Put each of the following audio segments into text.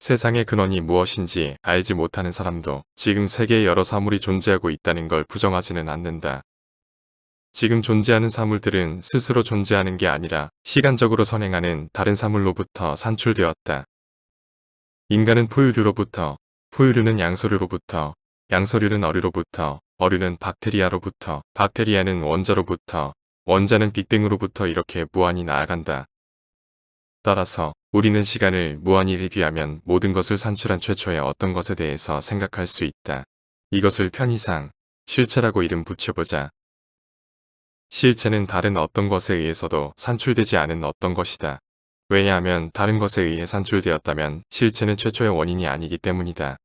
세상의 근원이 무엇인지 알지 못하는 사람도 지금 세계에 여러 사물이 존재하고 있다는 걸 부정하지는 않는다. 지금 존재하는 사물들은 스스로 존재하는 게 아니라 시간적으로 선행하는 다른 사물로부터 산출되었다. 인간은 포유류로부터, 포유류는 양서류로부터, 양서류는 어류로부터, 어류는 박테리아로부터, 박테리아는 원자로부터, 원자는 빅뱅으로부터 이렇게 무한히 나아간다. 따라서 우리는 시간을 무한히 회귀하면 모든 것을 산출한 최초의 어떤 것에 대해서 생각할 수 있다. 이것을 편의상 실체라고 이름 붙여보자. 실체는 다른 어떤 것에 의해서도 산출되지 않은 어떤 것이다. 왜냐하면 다른 것에 의해 산출되었다면 실체는 최초의 원인이 아니기 때문이다.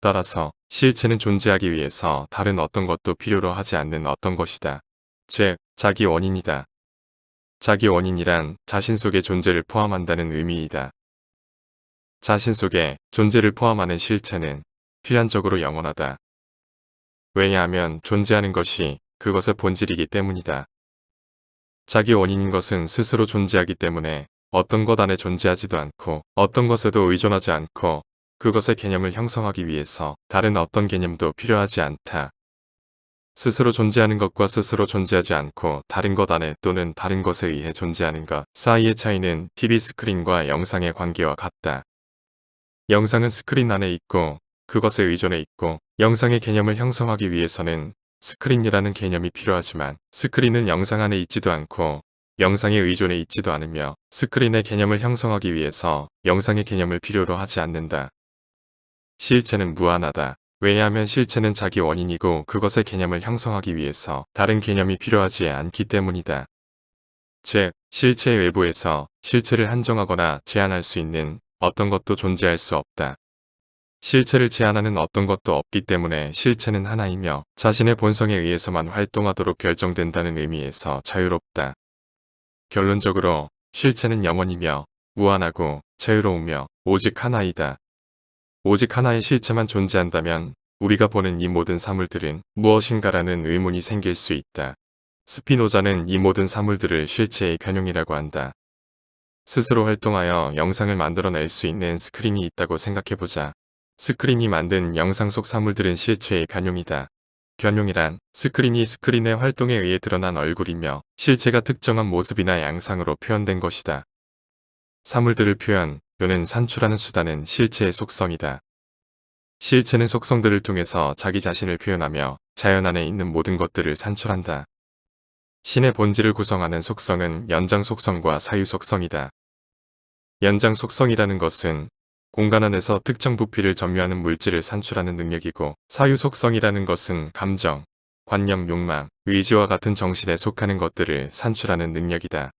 따라서 실체는 존재하기 위해서 다른 어떤 것도 필요로 하지 않는 어떤 것이다. 즉, 자기 원인이다. 자기 원인이란 자신 속의 존재를 포함한다는 의미이다. 자신 속에 존재를 포함하는 실체는 필연적으로 영원하다. 왜냐하면 존재하는 것이 그것의 본질이기 때문이다. 자기 원인인 것은 스스로 존재하기 때문에 어떤 것 안에 존재하지도 않고 어떤 것에도 의존하지 않고 그것의 개념을 형성하기 위해서 다른 어떤 개념도 필요하지 않다. 스스로 존재하는 것과 스스로 존재하지 않고 다른 것 안에 또는 다른 것에 의해 존재하는 것 사이의 차이는 TV 스크린과 영상의 관계와 같다. 영상은 스크린 안에 있고 그것에 의존해 있고 영상의 개념을 형성하기 위해서는 스크린이라는 개념이 필요하지만 스크린은 영상 안에 있지도 않고 영상에 의존해 있지도 않으며 스크린의 개념을 형성하기 위해서 영상의 개념을 필요로 하지 않는다. 실체는 무한하다. 왜냐하면 실체는 자기 원인이고 그것의 개념을 형성하기 위해서 다른 개념이 필요하지 않기 때문이다. 즉, 실체의 외부에서 실체를 한정하거나 제한할 수 있는 어떤 것도 존재할 수 없다. 실체를 제한하는 어떤 것도 없기 때문에 실체는 하나이며 자신의 본성에 의해서만 활동하도록 결정된다는 의미에서 자유롭다. 결론적으로 실체는 영원이며 무한하고 자유로우며 오직 하나이다. 오직 하나의 실체만 존재한다면 우리가 보는 이 모든 사물들은 무엇인가라는 의문이 생길 수 있다. 스피노자는 이 모든 사물들을 실체의 변용이라고 한다. 스스로 활동하여 영상을 만들어낼 수 있는 스크린이 있다고 생각해보자. 스크린이 만든 영상 속 사물들은 실체의 변용이다. 변용이란 스크린이 스크린의 활동에 의해 드러난 얼굴이며 실체가 특정한 모습이나 양상으로 표현된 것이다. 사물들을 표현 또는 산출하는 수단은 실체의 속성이다. 실체는 속성들을 통해서 자기 자신을 표현하며 자연 안에 있는 모든 것들을 산출한다. 신의 본질을 구성하는 속성은 연장 속성과 사유 속성이다. 연장 속성이라는 것은 공간 안에서 특정 부피를 점유하는 물질을 산출하는 능력이고 사유 속성이라는 것은 감정, 관념, 욕망, 의지와 같은 정신에 속하는 것들을 산출하는 능력이다.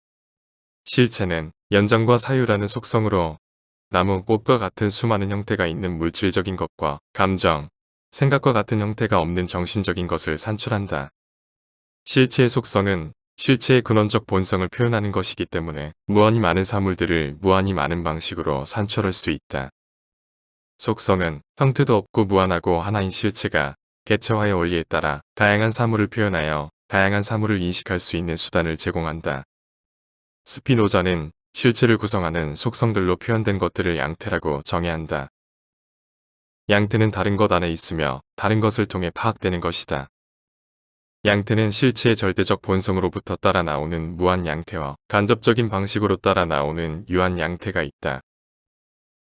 실체는 연장과 사유라는 속성으로 나무, 꽃과 같은 수많은 형태가 있는 물질적인 것과 감정, 생각과 같은 형태가 없는 정신적인 것을 산출한다. 실체의 속성은 실체의 근원적 본성을 표현하는 것이기 때문에 무한히 많은 사물들을 무한히 많은 방식으로 산출할 수 있다. 속성은 형태도 없고 무한하고 하나인 실체가 개체화의 원리에 따라 다양한 사물을 표현하여 다양한 사물을 인식할 수 있는 수단을 제공한다. 스피노자는 실체를 구성하는 속성들로 표현된 것들을 양태라고 정의한다. 양태는 다른 것 안에 있으며 다른 것을 통해 파악되는 것이다. 양태는 실체의 절대적 본성으로부터 따라 나오는 무한 양태와 간접적인 방식으로 따라 나오는 유한 양태가 있다.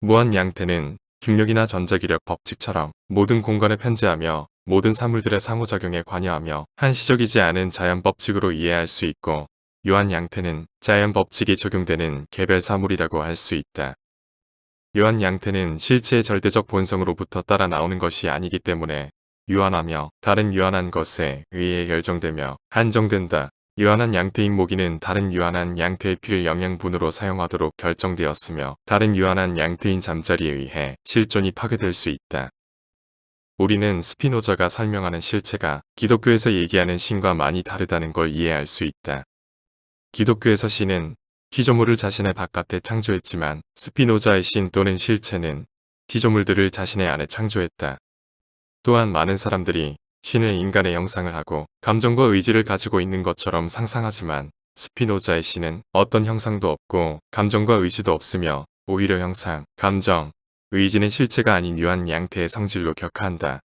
무한 양태는 중력이나 전자기력 법칙처럼 모든 공간에 편재하며 모든 사물들의 상호작용에 관여하며 한시적이지 않은 자연 법칙으로 이해할 수 있고 유한 양태는 자연 법칙이 적용되는 개별 사물이라고 할 수 있다. 유한 양태는 실체의 절대적 본성으로부터 따라 나오는 것이 아니기 때문에 유한하며 다른 유한한 것에 의해 결정되며 한정된다. 유한한 양태인 모기는 다른 유한한 양태의 피를 영양분으로 사용하도록 결정되었으며 다른 유한한 양태인 잠자리에 의해 실존이 파괴될 수 있다. 우리는 스피노자가 설명하는 실체가 기독교에서 얘기하는 신과 많이 다르다는 걸 이해할 수 있다. 기독교에서 신은 피조물을 자신의 바깥에 창조했지만 스피노자의 신 또는 실체는 피조물들을 자신의 안에 창조했다. 또한 많은 사람들이 신을 인간의 형상을 하고 감정과 의지를 가지고 있는 것처럼 상상하지만 스피노자의 신은 어떤 형상도 없고 감정과 의지도 없으며 오히려 형상, 감정, 의지는 실체가 아닌 유한 양태의 성질로 격하한다.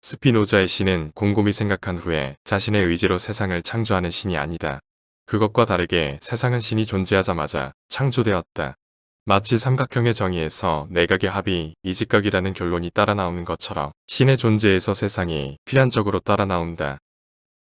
스피노자의 신은 곰곰이 생각한 후에 자신의 의지로 세상을 창조하는 신이 아니다. 그것과 다르게 세상은 신이 존재하자마자 창조되었다. 마치 삼각형의 정의에서 내각의 합이 이직각이라는 결론이 따라 나오는 것처럼 신의 존재에서 세상이 필연적으로 따라 나온다.